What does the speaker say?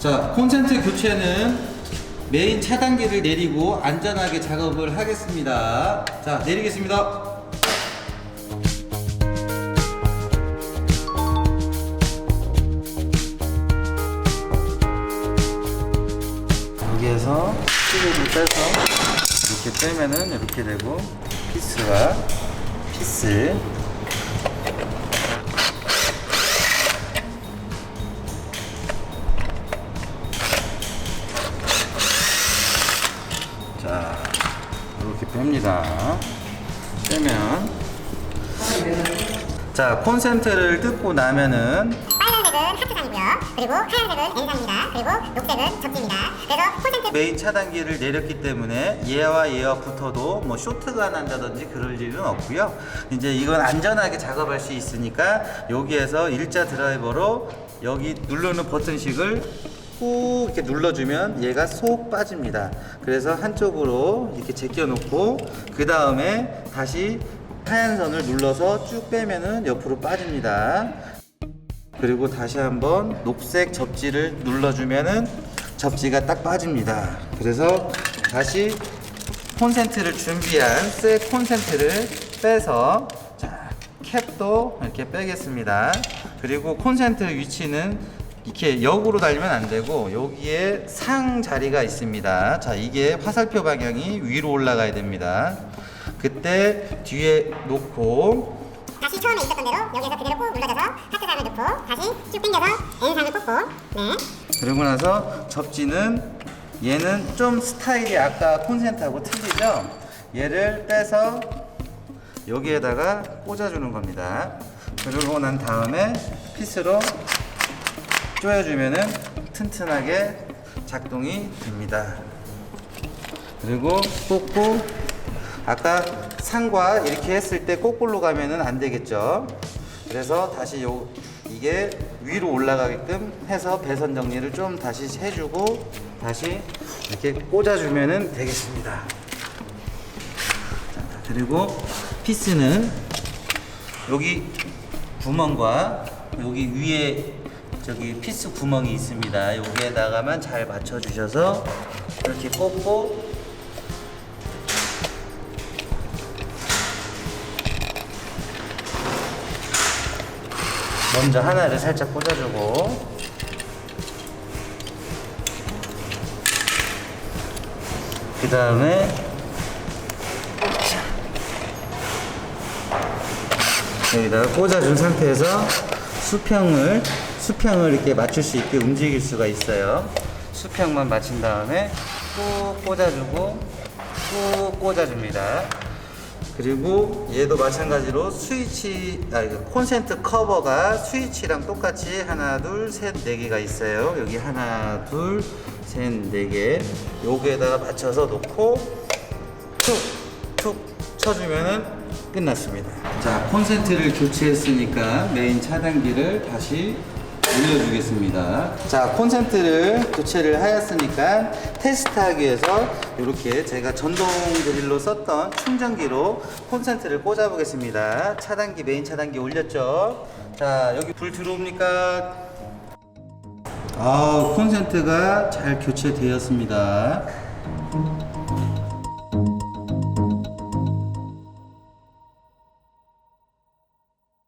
자, 콘센트 교체는 메인 차단기를 내리고 안전하게 작업을 하겠습니다. 자, 내리겠습니다. 여기에서 시리를 빼서 이렇게 빼면은 이렇게 되고 피스가 피스 뺍니다 빼면 자 콘센트를 뜯고 나면은 빨간색은 하트상이고요. 그리고 하얀색은 N상입니다. 그리고 녹색은 접지입니다. 그래서 콘센트 메인 차단기를 내렸기 때문에 얘와 얘와 붙어도 뭐 쇼트가 난다든지 그럴 일은 없고요. 이제 이건 안전하게 작업할 수 있으니까 여기에서 일자 드라이버로 여기 누르는 버튼식을 꾹 이렇게 눌러주면 얘가 쏙 빠집니다. 그래서 한쪽으로 이렇게 제껴 놓고 그 다음에 다시 하얀 선을 눌러서 쭉 빼면은 옆으로 빠집니다. 그리고 다시 한번 녹색 접지를 눌러주면은 접지가 딱 빠집니다. 그래서 다시 콘센트를 준비한 새 콘센트를 빼서 자 캡도 이렇게 빼겠습니다. 그리고 콘센트 위치는 이렇게 역으로 달리면 안 되고 여기에 상 자리가 있습니다. 자 이게 화살표 방향이 위로 올라가야 됩니다. 그때 뒤에 놓고 다시 처음에 있었던 대로 여기에서 그대로 꾹 눌러줘서 하트 상을 넣고 다시 쭉 당겨서 N상을 꽂고 네. 그러고 나서 접지는 얘는 좀 스타일이 아까 콘센트하고 틀리죠? 얘를 빼서 여기에다가 꽂아주는 겁니다. 그러고 난 다음에 피스로 조여주면은 튼튼하게 작동이 됩니다. 그리고 꽂고 아까 상과 이렇게 했을 때 거꾸로 가면은 안 되겠죠. 그래서 다시 요 이게 위로 올라가게끔 해서 배선 정리를 좀 다시 해주고 다시 이렇게 꽂아주면은 되겠습니다. 자, 그리고 피스는 여기 구멍과 여기 위에 저기 피스 구멍이 있습니다. 여기에다가만 잘 맞춰주셔서 이렇게 꽂고 먼저 하나를 살짝 꽂아주고 그 다음에 여기다가 꽂아준 상태에서 수평을 수평을 이렇게 맞출 수 있게 움직일 수가 있어요. 수평만 맞춘 다음에 꾹 꽂아주고 꾹 꽂아줍니다. 그리고 얘도 마찬가지로 스위치, 아, 콘센트 커버가 스위치랑 똑같이 하나, 둘, 셋, 네 개가 있어요. 여기 하나, 둘, 셋, 네 개. 여기에다가 맞춰서 놓고 툭, 툭 쳐주면은 끝났습니다. 자, 콘센트를 교체했으니까 메인 차단기를 다시 올려주겠습니다. 자, 콘센트를 교체를 하였으니까 테스트하기 위해서 이렇게 제가 전동 드릴로 썼던 충전기로 콘센트를 꽂아 보겠습니다. 차단기, 메인 차단기 올렸죠? 자, 여기 불 들어옵니까? 아, 콘센트가 잘 교체되었습니다.